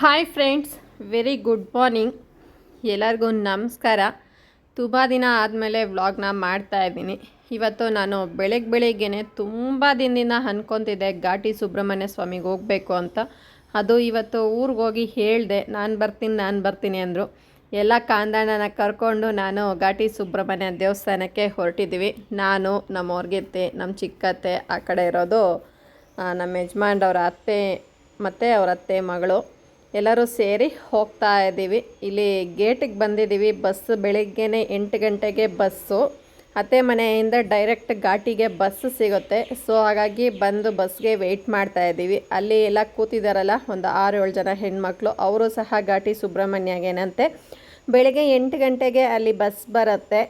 Hi friends very good morning ಎಲ್ಲರಿಗೂ ನಮಸ್ಕಾರ. ತುಂಬ ದಿನ ಆದಮೇಲೆ ವ್ಲಾಗ್ನ ಮಾಡ್ತಾ ಇದ್ದೀನಿ. ಇವತ್ತು ನಾನು ಬೆಳಗ್ಗೆ ಬೆಳಿಗ್ಗೆನೆ ತುಂಬ ದಿನದಿಂದ ಅನ್ಕೊತಿದ್ದೆ ಘಾಟಿ ಸುಬ್ರಹ್ಮಣ್ಯ ಸ್ವಾಮಿಗೆ ಹೋಗಬೇಕು ಅಂತ. ಅದು ಇವತ್ತು ಊರಿಗೆ ಹೋಗಿ ಹೇಳಿದೆ, ನಾನು ಬರ್ತೀನಿ ನಾನು ಬರ್ತೀನಿ ಅಂದರು. ಎಲ್ಲ ಕಾಂದಣ್ಣನ ಕರ್ಕೊಂಡು ನಾನು ಘಾಟಿ ಸುಬ್ರಹ್ಮಣ್ಯ ದೇವಸ್ಥಾನಕ್ಕೆ ಹೊರಟಿದ್ದೀವಿ ನಾನು, ನಮ್ಮ ಹೊರ್ಗೆತ್ತೆ ನಮ್ಮ ಚಿಕ್ಕತ್ತೆ, ಆ ಕಡೆ ಇರೋದು ನಮ್ಮ ಯಜಮಾನ್ರವ್ರ ಅತ್ತೆ, ಮತ್ತು ಅವ್ರ ಅತ್ತೆ ಮಗಳು. ಎಲ್ಲರೂ ಸೇರಿ ಹೋಗ್ತಾ ಇದ್ದೀವಿ. ಇಲ್ಲಿ ಗೇಟಿಗೆ ಬಂದಿದ್ದೀವಿ. ಬಸ್ ಬೆಳಿಗ್ಗೆನೆ ಎಂಟು ಗಂಟೆಗೆ ಬಸ್ಸು. ಅತ್ತೆ ಮನೆಯಿಂದ ಡೈರೆಕ್ಟ್ ಘಾಟಿಗೆ ಬಸ್ ಸಿಗುತ್ತೆ. ಸೊ, ಹಾಗಾಗಿ ಬಂದು ಬಸ್ಗೆ ವೆಯ್ಟ್ ಮಾಡ್ತಾ ಇದ್ದೀವಿ. ಅಲ್ಲಿ ಎಲ್ಲ ಕೂತಿದ್ದಾರಲ್ಲ ಒಂದು ಆರು ಏಳು ಜನ ಹೆಣ್ಮಕ್ಳು, ಅವರು ಸಹ ಘಾಟಿ ಸುಬ್ರಹ್ಮಣ್ಯಗೇನಂತೆ. ಬೆಳಿಗ್ಗೆ ಎಂಟು ಗಂಟೆಗೆ ಅಲ್ಲಿ ಬಸ್ ಬರುತ್ತೆ.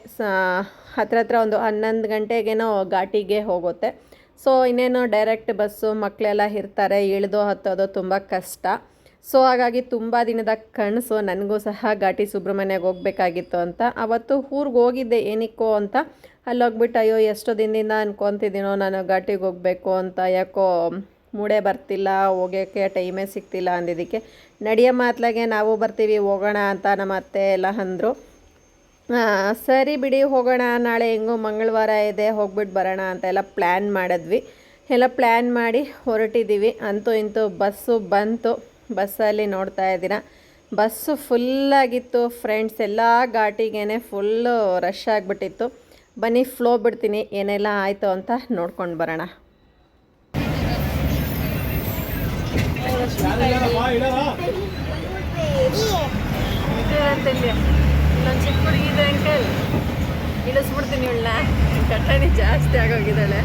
ಹತ್ರ ಹತ್ರ ಒಂದು ಹನ್ನೊಂದು ಗಂಟೆಗೇನೋ ಘಾಟಿಗೆ ಹೋಗುತ್ತೆ. ಸೊ, ಇನ್ನೇನು ಡೈರೆಕ್ಟ್ ಬಸ್ಸು ಮಕ್ಕಳೆಲ್ಲ ಇರ್ತಾರೆ. ಇಳಿದು ಹತ್ತೋದು ತುಂಬ ಕಷ್ಟ. ಸೊ ಹಾಗಾಗಿ ತುಂಬ ದಿನದ ಕನಸು ನನಗೂ ಸಹ ಘಾಟಿ ಸುಬ್ರಹ್ಮಣ್ಯಗೆ ಹೋಗ್ಬೇಕಾಗಿತ್ತು ಅಂತ. ಅವತ್ತು ಊರಿಗೆ ಹೋಗಿದ್ದೆ, ಏನಿಕ್ಕೋ ಅಂತ. ಅಲ್ಲಿ ಹೋಗ್ಬಿಟ್ಟು, ಅಯ್ಯೋ, ಎಷ್ಟೋ ದಿನದಿಂದ ಅನ್ಕೊತಿದ್ದೀನೋ, ನಾನು ಘಾಟಿಗೆ ಹೋಗಬೇಕು ಅಂತ. ಯಾಕೋ ಮೂಡೆ ಬರ್ತಿಲ್ಲ ಹೋಗೋಕ್ಕೆ ಟೈಮೇ ಸಿಗ್ತಿಲ್ಲ ಅಂದಿದ್ದಕ್ಕೆ. ನಡೆಯೋ ಮಾತ್ಲಾಗೆ ನಾವು ಬರ್ತೀವಿ, ಹೋಗೋಣ ಅಂತ ನಮ್ಮ ಅತ್ತೆ ಎಲ್ಲ ಅಂದರು. ಸರಿ ಬಿಡಿ, ಹೋಗೋಣ. ನಾಳೆ ಹೆಂಗೋ ಮಂಗಳವಾರ ಇದೆ ಹೋಗ್ಬಿಟ್ಟು ಬರೋಣ ಅಂತ ಎಲ್ಲ ಪ್ಲ್ಯಾನ್ ಮಾಡಿದ್ವಿ. ಎಲ್ಲ ಪ್ಲ್ಯಾನ್ ಮಾಡಿ ಹೊರಟಿದ್ದೀವಿ. ಅಂತೂ ಇಂತೂ ಬಸ್ಸು ಬಂತು. ಬಸ್ಸಲ್ಲಿ ನೋಡ್ತಾ ಇದ್ದೀರಾ. ಬಸ್ಸು ಫುಲ್ಲಾಗಿತ್ತು ಫ್ರೆಂಡ್ಸ್, ಎಲ್ಲ ಘಾಟಿಗೆ ಫುಲ್ಲು ರಶ್ ಆಗಿಬಿಟ್ಟಿತ್ತು. ಬನ್ನಿ ಫ್ಲೋ ಬಿಡ್ತೀನಿ, ಏನೆಲ್ಲ ಆಯಿತು ಅಂತ ನೋಡ್ಕೊಂಡು ಬರೋಣ. ಚಿಕ್ಕ ಹುಡುಗಿ ಅಂಕಲ್. ಇಳಿಸ್ಬಿಡ್ತೀನಿ ಇವಳನ್ನ. ಕಟ್ಟಣಿ ಜಾಸ್ತಿ ಆಗೋಗಿದ್ದಾಳೆ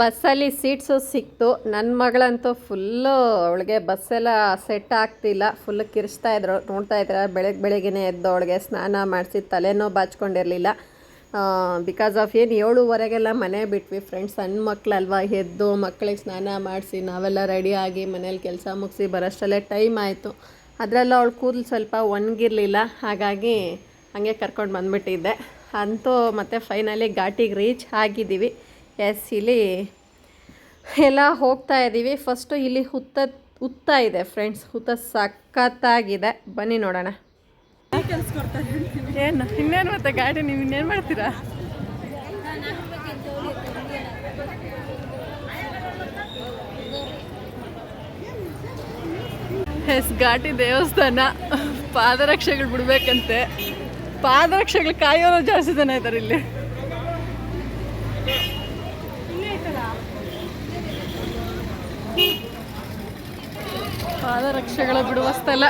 ಬಸ್ಸಲ್ಲಿ ಸೀಟ್ಸು ಸಿಕ್ತು. ನನ್ನ ಮಗಳಂತೂ ಫುಲ್ಲು ಅವಳಿಗೆ ಬಸ್ಸೆಲ್ಲ ಸೆಟ್ ಆಗ್ತಿಲ್ಲ. ಫುಲ್ ಕಿರಿಸ್ತಾ ಇದ್ರು. ನೋಡ್ತಾ ಇದ್ರ ಬೆಳಗ್ಗೆ ಬೆಳಗ್ಗೆನೇ ಎದ್ದು ಅವಳಿಗೆ ಸ್ನಾನ ಮಾಡಿಸಿ ತಲೆನೋ ಬಾಚ್ಕೊಂಡಿರಲಿಲ್ಲ. ಬಿಕಾಸ್ ಆಫ್ ಏನು ಏಳುವರೆಗೆಲ್ಲ ಮನೆ ಬಿಟ್ವಿ. ಫ್ರೆಂಡ್ಸ್ ಸಣ್ಣ ಮಕ್ಕಳಲ್ವಾ ಎದ್ದು ಮಕ್ಕಳಿಗೆ ಸ್ನಾನ ಮಾಡಿಸಿ ನಾವೆಲ್ಲ ರೆಡಿಯಾಗಿ ಮನೇಲಿ ಕೆಲಸ ಮುಗಿಸಿ ಬರೋಷ್ಟರಲ್ಲೇ ಟೈಮ್ ಆಯಿತು. ಅದರಲ್ಲೂ ಅವಳು ಕೂದಲು ಸ್ವಲ್ಪ ಒಣಗಿರಲಿಲ್ಲ. ಹಾಗಾಗಿ ಹಾಗೆ ಕರ್ಕೊಂಡು ಬಂದುಬಿಟ್ಟಿದ್ದೆ. ಅಂತೂ ಮತ್ತೆ ಫೈನಲಿ ಘಾಟಿಗೆ ರೀಚ್ ಆಗಿದ್ದೀವಿ. ಎಸ್ ಇಲ್ಲಿ ಎಲ್ಲ ಹೋಗ್ತಾ ಇದ್ದೀವಿ ಫಸ್ಟು ಇಲ್ಲಿ ಹುತ್ತ ಹುತ್ತ ಇದೆ ಫ್ರೆಂಡ್ಸ್ ಹುತ್ತ ಸಖತ್ತಾಗಿದೆ. ಬನ್ನಿ ನೋಡೋಣ. ಏನು? ಇನ್ನೇನು ಮತ್ತೆ ಗಾಡಿ ನೀವು ಇನ್ನೇನು ಮಾಡ್ತೀರಾ? ಎಸ್ ಘಾಟಿ ದೇವಸ್ಥಾನ. ಪಾದರಕ್ಷೆಗಳು ಬಿಡ್ಬೇಕಂತೆ. ಪಾದರಕ್ಷೆಗಳು ಕಾಯೋರು ಜಾಸ್ತಿ ಜನ ಇದ್ದಾರೆ ಇಲ್ಲಿ. ಪಾದರಕ್ಷೆಗಳ ಬಿಡುವ ಸ್ಥಳ.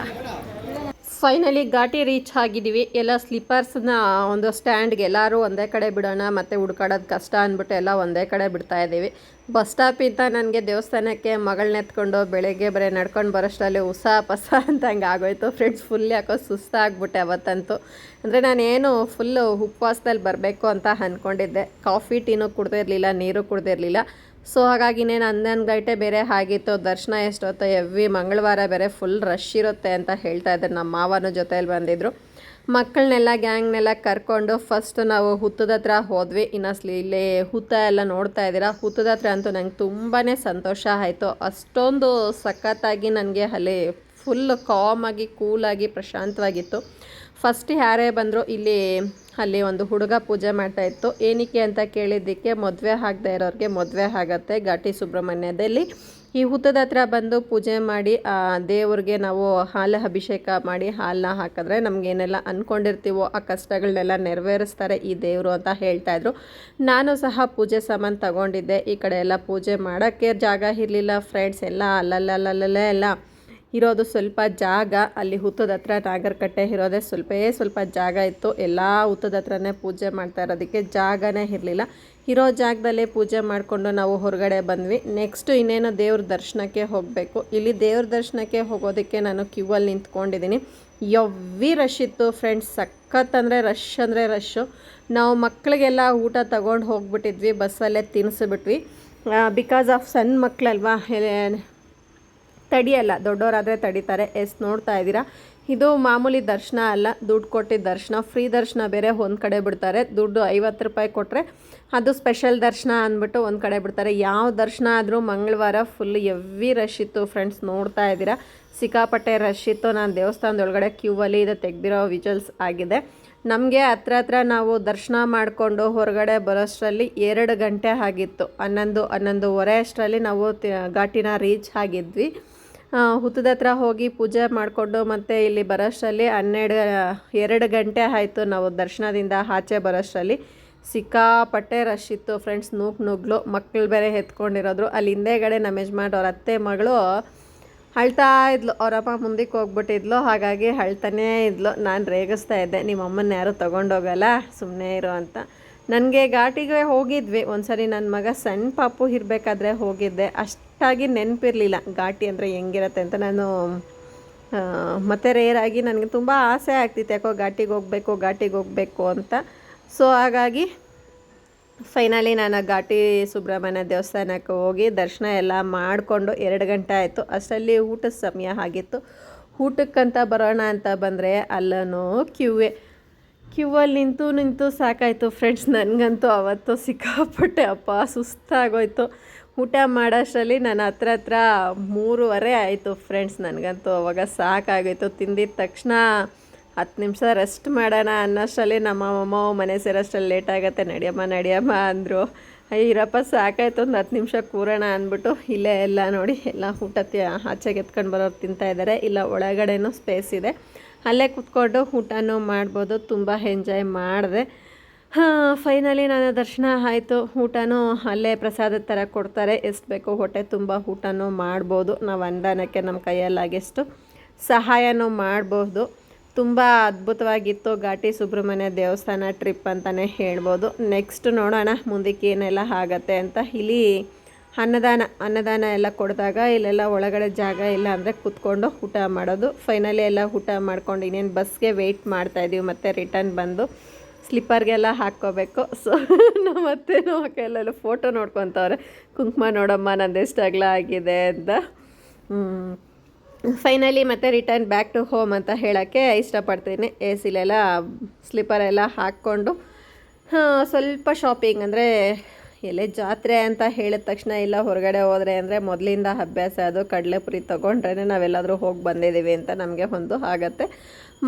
ಫೈನಲಿ ಘಾಟಿ ರೀಚ್ ಆಗಿದ್ದೀವಿ. ಎಲ್ಲ ಸ್ಲಿಪ್ಪರ್ಸ್ನ ಒಂದು ಸ್ಟ್ಯಾಂಡ್ಗೆ ಎಲ್ಲರೂ ಒಂದೇ ಕಡೆ ಬಿಡೋಣ, ಮತ್ತು ಹುಡ್ಕಾಡೋದು ಕಷ್ಟ ಅಂದ್ಬಿಟ್ಟು ಎಲ್ಲ ಒಂದೇ ಕಡೆ ಬಿಡ್ತಾ ಇದ್ದೀವಿ. ಬಸ್ ಸ್ಟಾಪಿಂದ ನನಗೆ ದೇವಸ್ಥಾನಕ್ಕೆ ಮಗಳನ್ನ ಎತ್ಕೊಂಡು ಬೆಳಗ್ಗೆ ಬರೀ ನಡ್ಕೊಂಡು ಬರೋಷ್ಟರಲ್ಲಿ ಉಸ ಪಸ ಅಂತ ಹಂಗೆ ಆಗೋಯ್ತು. ಫ್ರೆಂಡ್ಸ್ ಫುಲ್ ಯಾಕೋ ಸುಸ್ತಾಗ್ಬಿಟ್ಟೆ ಅವತ್ತಂತೂ. ಅಂದರೆ ನಾನೇನು ಫುಲ್ಲು ಉಪವಾಸದಲ್ಲಿ ಬರಬೇಕು ಅಂತ ಅಂದ್ಕೊಂಡಿದ್ದೆ ಕಾಫಿ ಟೀನೂ ಕುಡ್ದಿರಲಿಲ್ಲ, ನೀರು ಕುಡ್ದಿರಲಿಲ್ಲ. ಸೊ ಹಾಗಾಗಿ ಇನ್ನೇನು ಹನ್ನೊಂದು ಗಂಟೆ ಬೇರೆ ಆಗಿತ್ತು ದರ್ಶನ ಎಷ್ಟೊತ್ತೋ ಎವ್ರಿ ಮಂಗಳವಾರ ಬೇರೆ ಫುಲ್ ರಶ್ ಇರುತ್ತೆ ಅಂತ ಹೇಳ್ತಾ ಇದ್ದಾರೆ ನಮ್ಮ ಮಾವನ ಜೊತೆಯಲ್ಲಿ ಬಂದಿದ್ದರು ಮಕ್ಕಳನ್ನೆಲ್ಲ ಗ್ಯಾಂಗ್ನೆಲ್ಲ ಕರ್ಕೊಂಡು ಫಸ್ಟ್ ನಾವು ಹುತ್ತದ ಹತ್ರ ಹೋದ್ವಿ. ಇನ್ನಸ್ಲಿ ಇಲ್ಲಿ ಹುತ್ತ ಎಲ್ಲ ನೋಡ್ತಾ ಇದ್ದೀರಾ? ಹುತ್ತದ ಹತ್ರ ಅಂತೂ ನಂಗೆ ತುಂಬಾ ಸಂತೋಷ ಆಯಿತು. ಅಷ್ಟೊಂದು ಸಖತ್ತಾಗಿ ನನಗೆ ಅಲ್ಲಿ ಫುಲ್ ಕಾಮಾಗಿ ಕೂಲಾಗಿ ಪ್ರಶಾಂತವಾಗಿತ್ತು. ಫಸ್ಟ್ ಯಾರೇ ಬಂದರೂ ಇಲ್ಲಿ ಅಲ್ಲಿ ಒಂದು ಹುಡುಗ ಪೂಜೆ ಮಾಡ್ತಾ ಇತ್ತು. ಏನಕ್ಕೆ ಅಂತ ಕೇಳಿದ್ದಕ್ಕೆ ಮದುವೆ ಆಗದೆ ಇರೋರಿಗೆ ಮದುವೆ ಆಗತ್ತೆ ಘಾಟಿ ಸುಬ್ರಹ್ಮಣ್ಯದಲ್ಲಿ. ಈ ಹುತ್ತದ ಹತ್ರ ಬಂದು ಪೂಜೆ ಮಾಡಿ, ಆ, ದೇವ್ರಿಗೆ ನಾವು ಹಾಲು ಅಭಿಷೇಕ ಮಾಡಿ, ಹಾಲನ್ನ ಹಾಕಿದ್ರೆ ನಮಗೇನೆಲ್ಲ ಅಂದ್ಕೊಂಡಿರ್ತೀವೋ ಆ ಕಷ್ಟಗಳನ್ನೆಲ್ಲ ನೆರವೇರಿಸ್ತಾರೆ ಈ ದೇವರು ಅಂತ ಹೇಳ್ತಾ ಇದ್ರು. ನಾನು ಸಹ ಪೂಜೆ ಸಾಮಾನು ತಗೊಂಡಿದ್ದೆ. ಈ ಕಡೆ ಎಲ್ಲ ಪೂಜೆ ಮಾಡೋಕ್ಕೆ ಜಾಗ ಇರಲಿಲ್ಲ. ಫ್ರೆಂಡ್ಸ್ ಎಲ್ಲ ಅಲ್ಲಲ್ಲಲ್ಲಲ್ಲೇ ಎಲ್ಲ ಇರೋದು ಸ್ವಲ್ಪ ಜಾಗ, ಅಲ್ಲಿ ಹುತ್ತದ ಹತ್ರ ನಾಗರಕಟ್ಟೆ ಇರೋದೇ ಸ್ವಲ್ಪೇ ಸ್ವಲ್ಪ ಜಾಗ ಇತ್ತು. ಎಲ್ಲ ಹುತ್ತದ ಹತ್ರನೇ ಪೂಜೆ ಮಾಡ್ತಾ ಇರೋದಕ್ಕೆ ಜಾಗನೇ ಇರಲಿಲ್ಲ. ಇರೋ ಜಾಗದಲ್ಲೇ ಪೂಜೆ ಮಾಡಿಕೊಂಡು ನಾವು ಹೊರಗಡೆ ಬಂದ್ವಿ. ನೆಕ್ಸ್ಟು ಇನ್ನೇನು ದೇವ್ರ ದರ್ಶನಕ್ಕೆ ಹೋಗಬೇಕು. ಇಲ್ಲಿ ದೇವ್ರ ದರ್ಶನಕ್ಕೆ ಹೋಗೋದಕ್ಕೆ ನಾನು ಕ್ಯೂವಲ್ಲಿ ನಿಂತ್ಕೊಂಡಿದ್ದೀನಿ. ಯವ್ವಿ ರಶ್ ಇತ್ತು ಫ್ರೆಂಡ್ಸ್ ಸಖತ್ ಅಂದರೆ ರಶ್ ಅಂದರೆ ರಶ್ಶು ನಾವು ಮಕ್ಕಳಿಗೆಲ್ಲ ಊಟ ತಗೊಂಡು ಹೋಗ್ಬಿಟ್ಟಿದ್ವಿ, ಬಸ್ಸಲ್ಲೇ ತಿನ್ನಿಸ್ಬಿಟ್ವಿ ಬಿಕಾಸ್ ಆಫ್ ಸಣ್ಣ ಮಕ್ಕಳಲ್ವಾ ತಡಿಯಲ್ಲ, ದೊಡ್ಡವರಾದರೆ ತಡಿತಾರೆ. ಎಸ್, ನೋಡ್ತಾ ಇದ್ದೀರಾ? ಇದು ಮಾಮೂಲಿ ದರ್ಶನ ಅಲ್ಲ, ದುಡ್ಡು ಕೊಟ್ಟಿದ್ದ ದರ್ಶನ. ಫ್ರೀ ದರ್ಶನ ಬೇರೆ ಒಂದು ಕಡೆ ಬಿಡ್ತಾರೆ. ದುಡ್ಡು ಐವತ್ತು ರೂಪಾಯಿ ಕೊಟ್ಟರೆ ಅದು ಸ್ಪೆಷಲ್ ದರ್ಶನ ಅಂದ್ಬಿಟ್ಟು ಒಂದು ಕಡೆ ಬಿಡ್ತಾರೆ. ಯಾವ ದರ್ಶನ ಆದರೂ ಮಂಗಳವಾರ ಫುಲ್ ಎವ್ವಿ ರಶ್ ಇತ್ತು ಫ್ರೆಂಡ್ಸ್ ನೋಡ್ತಾ ಇದ್ದೀರಾ? ಸಿಕ್ಕಾಪಟ್ಟೆ ರಶ್ ಇತ್ತು. ನಾನು ದೇವಸ್ಥಾನದೊಳಗಡೆ ಕ್ಯೂವಲ್ಲಿ ಇದು ತೆಗೆದಿರೋ ವಿಜುವಲ್ಸ್ ಆಗಿದೆ. ನಮಗೆ ಹತ್ರ ಹತ್ರ ನಾವು ದರ್ಶನ ಮಾಡಿಕೊಂಡು ಹೊರಗಡೆ ಬರೋಷ್ಟರಲ್ಲಿ ಎರಡು ಗಂಟೆ ಆಗಿತ್ತು. ಹನ್ನೊಂದು, ಹನ್ನೊಂದುವರೆ ಅಷ್ಟರಲ್ಲಿ ನಾವು ಘಾಟಿನ ರೀಚ್ ಆಗಿದ್ವಿ. ಹುತ್ತದ ಹತ್ರ ಹೋಗಿ ಪೂಜೆ ಮಾಡಿಕೊಂಡು ಮತ್ತು ಇಲ್ಲಿ ಬರೋಷ್ಟರಲ್ಲಿ ಹನ್ನೆರಡು, ಎರಡು ಗಂಟೆ ಆಯಿತು ನಾವು ದರ್ಶನದಿಂದ ಆಚೆ ಬರೋಷ್ಟರಲ್ಲಿ. ಸಿಕ್ಕಾಪಟ್ಟೆ ರಶ್ ಇತ್ತು ಫ್ರೆಂಡ್ಸ್ ನೂಕ್ ನುಗ್ಲು. ಮಕ್ಕಳು ಬೇರೆ ಎತ್ಕೊಂಡಿರೋದ್ರು. ಅಲ್ಲಿ ಹಿಂದೆಗಡೆ ನಮ್ಮ ಯಜಮಾನ್ ಅವ್ರ ಅತ್ತೆ ಮಗಳು ಅಳ್ತಾ ಇದ್ಲು. ಅವರಪ್ಪ ಮುಂದಕ್ಕೆ ಹೋಗ್ಬಿಟ್ಟಿದ್ಲು. ಹಾಗಾಗಿ ಅಳ್ತಾನೇ ಇದ್ಲು. ನಾನು ರೇಗಿಸ್ತಾ ಇದ್ದೆ. ನಿಮ್ಮ ಅಮ್ಮನ ಯಾರು ತೊಗೊಂಡೋಗಲ್ಲ. ಸುಮ್ಮನೆ ಇರು ಅಂತ. ನನಗೆ ಘಾಟಿಗೆ ಹೋಗಿದ್ವಿ. ಒಂದ್ಸರಿ ನನ್ನ ಮಗ ಸಣ್ಣ ಪಾಪು ಇರಬೇಕಾದ್ರೆ ಹೋಗಿದ್ದೆ. ಅಷ್ಟಾಗಿ ನೆನಪಿರಲಿಲ್ಲ ಘಾಟಿ ಅಂದರೆ ಹೆಂಗಿರತ್ತೆ ಅಂತ ನಾನು ಮತ್ತೆ ರೇರಾಗಿ ನನಗೆ ತುಂಬ ಆಸೆ ಆಗ್ತಿತ್ತು. ಯಾಕೋ ಘಾಟಿಗೆ ಹೋಗಬೇಕು ಘಾಟಿಗೆ ಹೋಗಬೇಕು ಅಂತ. ಸೊ ಹಾಗಾಗಿ ಫೈನಲಿ ನಾನು ಘಾಟಿ ಸುಬ್ರಹ್ಮಣ್ಯ ದೇವಸ್ಥಾನಕ್ಕೆ ಹೋಗಿ ದರ್ಶನ ಎಲ್ಲ ಮಾಡಿಕೊಂಡು ಎರಡು ಗಂಟೆ ಆಯಿತು. ಅಷ್ಟರಲ್ಲಿ ಊಟದ ಸಮಯ ಆಗಿತ್ತು. ಊಟಕ್ಕಂತ ಬರೋಣ ಅಂತ ಬಂದರೆ ಅಲ್ಲೂ ಕ್ಯೂವೆ ಕ್ಯೂವಲ್ಲಿ ನಿಂತು ನಿಂತು ಸಾಕಾಯಿತು ಫ್ರೆಂಡ್ಸ್ ನನಗಂತೂ ಅವತ್ತು ಸಿಕ್ಕಾಪಟ್ಟೆ ಅಪ್ಪ, ಸುಸ್ತಾಗೋಯ್ತು. ಊಟ ಮಾಡೋಷ್ಟರಲ್ಲಿ ನನ್ನ ಹತ್ರ ಹತ್ರ ಮೂರುವರೆ ಆಯಿತು ಫ್ರೆಂಡ್ಸ್ ನನಗಂತೂ ಅವಾಗ ಸಾಕಾಗೋಯ್ತು. ತಿಂದಿದ ತಕ್ಷಣ ಹತ್ತು ನಿಮಿಷ ರೆಸ್ಟ್ ಮಾಡೋಣ ಅನ್ನೋಷ್ಟರಲ್ಲಿ ನಮ್ಮ ಅಮ್ಮಮ್ಮ ಮನೆ ಸೇರೋಷ್ಟರಲ್ಲಿ ಲೇಟ್ ಆಗುತ್ತೆ. ನಡಿಯಮ್ಮ ನಡಿಯಮ್ಮ ಅಂದರು. ಇರಪ್ಪ, ಸಾಕಾಯ್ತು. ಒಂದು ಹತ್ತು ನಿಮಿಷ ಕೂರೋಣ ಅಂದ್ಬಿಟ್ಟು ಇಲ್ಲೇ ಎಲ್ಲ ನೋಡಿ ಎಲ್ಲ ಊಟ ಆಚೆಗೆ ಎತ್ಕೊಂಡು ಬರೋರು ತಿಂತಾ ಇದ್ದಾರೆ. ಇಲ್ಲ, ಒಳಗಡೆನೂ ಸ್ಪೇಸ್ ಇದೆ. ಅಲ್ಲೇ ಕೂತ್ಕೊಂಡು ಊಟನೂ ಮಾಡ್ಬೋದು, ತುಂಬ ಎಂಜಾಯ್ ಮಾಡಿದೆ. ಹಾಂ ಫೈನಲಿ ನನ್ನ ದರ್ಶನ ಆಯಿತು. ಊಟನೂ ಅಲ್ಲೇ ಪ್ರಸಾದದ ಥರ ಕೊಡ್ತಾರೆ. ಎಷ್ಟು ಬೇಕೋ ಹೊಟ್ಟೆ ತುಂಬ ಊಟನೂ ಮಾಡ್ಬೋದು. ನಾವು ಅನುದಾನಕ್ಕೆ ನಮ್ಮ ಕೈಯಲ್ಲಾಗೆಷ್ಟು ಸಹಾಯನೂ ಮಾಡ್ಬೋದು. ತುಂಬ ಅದ್ಭುತವಾಗಿತ್ತು ಘಾಟಿ ಸುಬ್ರಹ್ಮಣ್ಯ ದೇವಸ್ಥಾನ ಟ್ರಿಪ್ ಅಂತಲೇ ಹೇಳ್ಬೋದು. ನೆಕ್ಸ್ಟ್ ನೋಡೋಣ, ಮುಂದಕ್ಕೆ ಏನೆಲ್ಲ ಆಗತ್ತೆ ಅಂತ. ಇಲ್ಲಿ ಅನ್ನದಾನ ಅನ್ನದಾನ ಎಲ್ಲ ಕೊಡಿದಾಗ ಇಲ್ಲೆಲ್ಲ ಒಳಗಡೆ ಜಾಗ ಇಲ್ಲ ಅಂದರೆ ಕೂತ್ಕೊಂಡು ಊಟ ಮಾಡೋದು. ಫೈನಲಿ ಎಲ್ಲ ಊಟ ಮಾಡ್ಕೊಂಡು ಇನ್ನೇನು ಬಸ್ಗೆ ವೆಯ್ಟ್ ಮಾಡ್ತಾಯಿದ್ದೀವಿ ಮತ್ತು ರಿಟರ್ನ್ ಬಂದು ಸ್ಲಿಪ್ಪರ್ಗೆಲ್ಲ ಹಾಕ್ಕೋಬೇಕು. ಸೊ ನಮ್ಮ ಅತ್ತೆನೂ ಎಲ್ಲೆಲ್ಲ ಫೋಟೋ ನೋಡ್ಕೊತವ್ರೆ. ಕುಂಕುಮ ನೋಡಮ್ಮ, ನಂದು ಎಷ್ಟಾಗ್ಲ ಆಗಿದೆ ಅಂತ. ಫೈನಲಿ ಮತ್ತೆ ರಿಟರ್ನ್ ಬ್ಯಾಕ್ ಟು ಹೋಮ್ ಅಂತ ಹೇಳೋಕ್ಕೆ ಇಷ್ಟಪಡ್ತೀನಿ. ಎ ಸಿಲೆಲ್ಲ ಸ್ಲಿಪ್ಪರೆಲ್ಲ ಹಾಕ್ಕೊಂಡು ಸ್ವಲ್ಪ ಶಾಪಿಂಗ್ ಅಂದರೆ ಎಲ್ಲೇ ಜಾತ್ರೆ ಅಂತ ಹೇಳಿದ ತಕ್ಷಣ ಇಲ್ಲ ಹೊರಗಡೆ ಹೋದರೆ ಅಂದರೆ ಮೊದಲಿಂದ ಅಭ್ಯಾಸ ಅದು. ಕಡಲೆಪುರಿ ತೊಗೊಂಡ್ರೇ ನಾವೆಲ್ಲಾದರೂ ಹೋಗಿ ಬಂದಿದ್ದೀವಿ ಅಂತ ನಮಗೆ ಒಂದು ಆಗತ್ತೆ.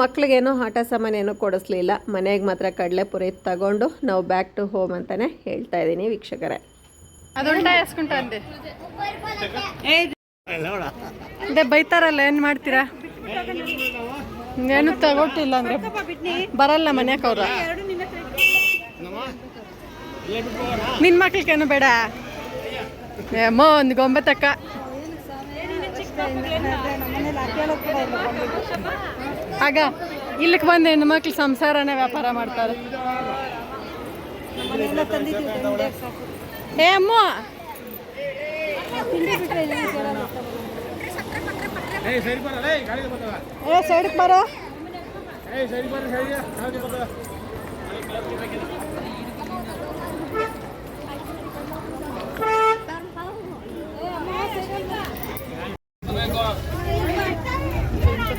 ಮಕ್ಳಿಗೇನು ಆಟ ಸಾಮಾನೇನು ಕೊಡಿಸ್ಲಿಲ್ಲ. ಮನೆಗೆ ಮಾತ್ರ ಕಡಲೆಪುರಿ ತಗೊಂಡು ನಾವು ಬ್ಯಾಕ್ ಟು ಹೋಮ್ ಅಂತಲೇ ಹೇಳ್ತಾ ಇದ್ದೀನಿ ವೀಕ್ಷಕರೇ. ಅಂದೆ. ಬೈತಾರಲ್ಲ ಏನು ಮಾಡ್ತೀರಾ? ಏನು ತಗೊಟ್ಟಿಲ್ಲ ಅಂದ್ರೆ ಬರಲ್ಲ ಮನ್ಯಾಕ ಅವ್ರ ನಿನ್ ಮಕ್ಳಿಗೇನು ಬೇಡ? ಏಮ್ಮ ಒಂದು ಗೊಂಬೆ ತಕ್ಕ ಆಗ, ಇಲ್ಲಿಗೆ ಬಂದು ಹೆಣ್ಣು ಮಕ್ಳು ಸಂಸಾರನೇ ವ್ಯಾಪಾರ ಮಾಡ್ತಾರೆ. ಏ, ಅಮ್ಮ. ಏ, ಸೈಡ್ಗೆ ಬರೋ.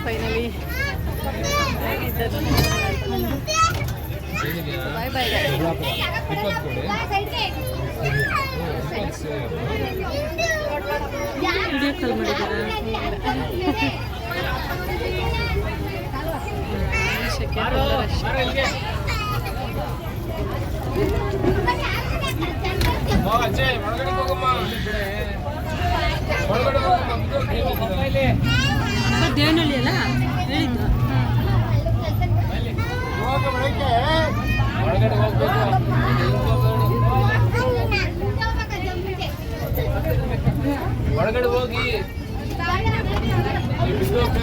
ಫೈನಲಿ ಬಾಯ್ ಬಾಯ್ ವಿಡಿಯೋ ಕಾಲ್ ಮಾಡಿದ್ದೀರಾ ದೇವನಹಳ್ಳಿ ಅಲ್ಲ? ಹೇಳಿದ್ದು. ಒಳಗಡೆ ಹೋಗಿ.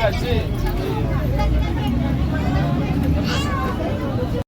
ಅಜ್ಜಿ.